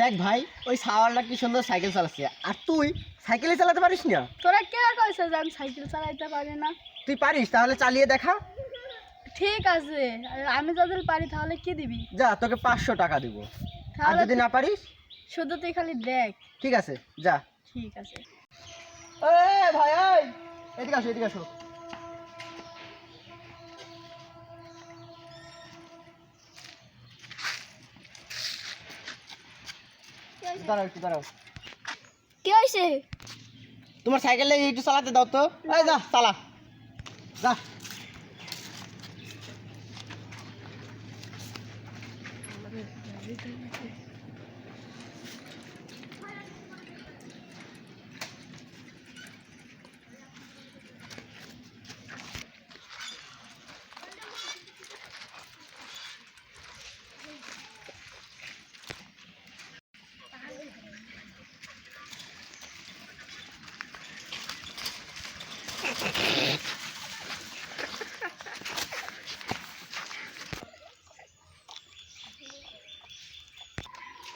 দেখ ভাই ওই সাওয়ারটা কি সুন্দর সাইকেল চালাচ্ছে। আর তুই সাইকেলে চালাতে পারিস না? তোরা কে কইছে যে আমি সাইকেল চালাইতে পারি না? তুই পারিস তাহলে চালিয়ে দেখা। ঠিক আছে আর আমি যদি পারি তাহলে কি দিবি? যা তোকে পাঁচশো টাকা দিব। আর তাহলে যদি না পারিস? শুধু তুই খালি দেখ। ঠিক আছে যা। ঠিক আছে। এ ভাই এই এদিকে আসো এদিকে আসো। দাঁড়াও একটু দাঁড়াও। কি হয়েছে তোমার সাইকেলে একটু চালাতে দাও তো। এই যা চালা। যা।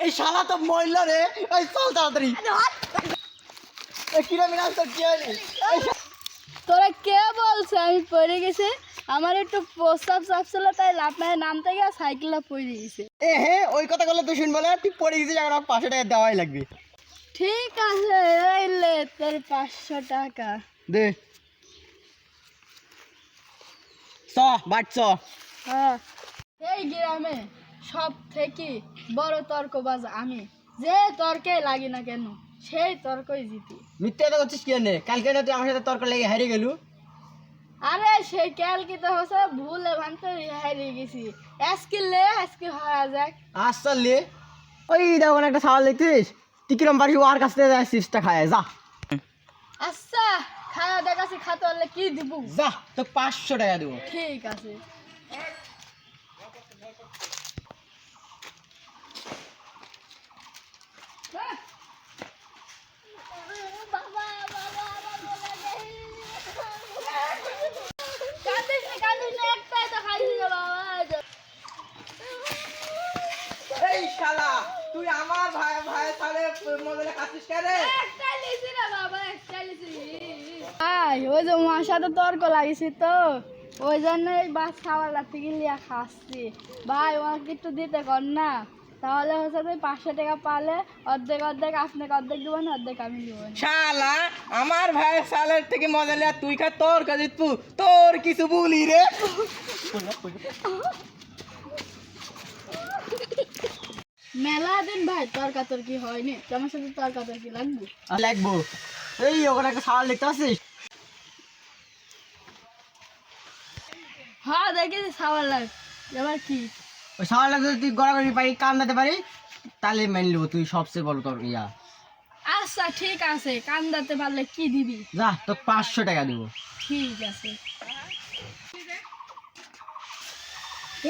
এই শালা তো মহিলা রে। এই চল তাড়াতাড়ি। কিরম মিনাস তোর কি হয়নি? তোরা কে বলছে? আমি পড়ে গেছে। আমার একটু প্রস্তাব চাপ ছিল তাই লাফনায় নামতে গিয়ে সাইকেলটা পড়ে গেছে। এ হে ওই কথা বলে তুই শুনব না? তুই পড়ে গেছিস আমার পাঁচশো টাকা দেওয়াই লাগবে। ঠিক আছে এই লে তোর পাঁচশো টাকা। দে। চ বাট চ। হ্যাঁ। এই গ্রামে। সব থেকে বড় তর্কবাজ আমি। যে তর্কে লাগি না কেন সেই তর্কই জিতি। মিথ্যা কথা করছিস কি নে কালকে না তুই আমার সাথে তর্ক লেগে হারিয়ে গেলু। আরে সেই ক্যাল কি তো হচ্ছে ভুলে ভাঙতে হারিয়ে গেছি। আজকে লে আজকে হারা যাক। লে ওই দেখো একটা সাওয়াল দেখছিস? তুই কিরম পারিস ওর কাছ থেকে সিসটা খায়? যা। আচ্ছা খাওয়া দেখাচ্ছি খাতে হলে কি দিব? যা তো পাঁচশো টাকা দেবো। ঠিক আছে কাঁদিস না, কাঁদিস না, একটাই তো খাইছি রে বাবা। এই শালা তুই আমার ভাই ভাই তাহলে মোবাইলে ভাই, ওই যে মার সাথে তর্ক লাগিয়েছি তো। ওই জন্য এই বাস খাওয়ার থেকে লিয়া খাচ্ছি। ভাই আমাকে একটু দিতে কর না। তাহলে হচ্ছে তুই পাঁচশো টাকা পালে অর্ধেক অর্ধেক আপনাকে অর্ধেক দেবেন অর্ধেক আমি দেবো শালা আমার ভাই সালের থেকে মজা লিয়া তুই খা তোর কাছে তু তোর কিছু বলি রে। মেলা দিন ভাই তর্কা তর্কি হয়নি তোমার সাথে তর্কা লাগবে? লাগবো। এই ওখানে একটা সাওয়াল দেখতে পাচ্ছিস? হ্যাঁ দেখেছি সাবার লাগ। এবার কি? ওই সাওয়ালটা যদি তুই গড়াগড়ি পারি কান দিতে পারি তাহলে মেনে নেব। তুই সবচেয়ে বড় তোর ইয়া। আচ্ছা ঠিক আছে। কান্দাতে পারলে কি দিবি? যা তো পাঁচশো টাকা দিব। ঠিক আছে।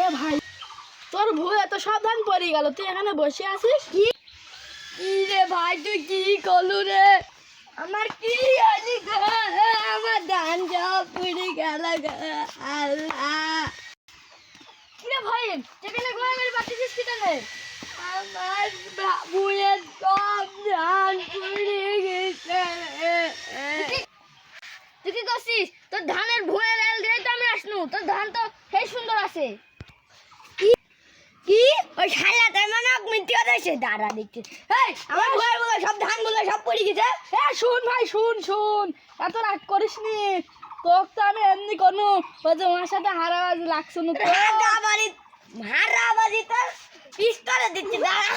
এ ভাই তোর ভুল, এত সাবধান পড়ে গেল তুই এখানে বসে আছিস কি রে ভাই, তুই কি করলু রে আমার কি হলি? আমার ধান সব পুড়ে গেল। আল্লাহ কিরে ভাই মেরে পাঠিয়েছিস আমার ভুলের সব ধান পুড়ে গেছে তুই কি করছিস তোর ধানের ভুঁড়ে লাল দিয়ে তো আমরা আসনু তোর ধান তো সেই সুন্দর আছে কি কি ওই শালা তার কথা দাঁড়া দেখছি। এই আমারগুলো সব ধানগুলো সব পড়ে গেছে। এ শুন ভাই শুন শুন। এত রাগ করিস নি। তো আমি এমনি কোনো ওই যে ওর সাথে হারাবাজি লাগছে না হারাবাজি? হারাবাজি তোর পিস্তলে দিচ্ছি দাঁড়া।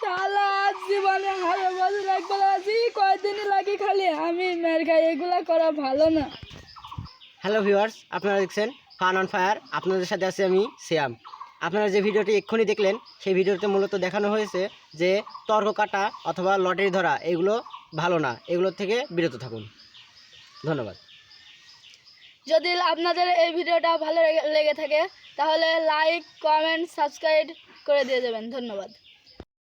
শালা লাগবে কয়দিনই লাগে খালি। আমি মের খাই এগুলা করা ভালো না। হ্যালো ভিউয়ার্স, আপনারা দেখছেন ফান অন ফায়ার। আপনাদের সাথে আছি আমি শ্যাম। আপনারা যে ভিডিওটি এক্ষুনি দেখলেন, সেই ভিডিওতে মূলত দেখানো হয়েছে যে তর্ক কাটা অথবা লটারি ধরা, এগুলো ভালো না। এগুলোর থেকে বিরত থাকুন। ধন্যবাদ। যদি আপনাদের এই ভিডিওটা ভালো লেগে থাকে, তাহলে লাইক কমেন্ট সাবস্ক্রাইব করে দিয়ে যাবেন ধন্যবাদ।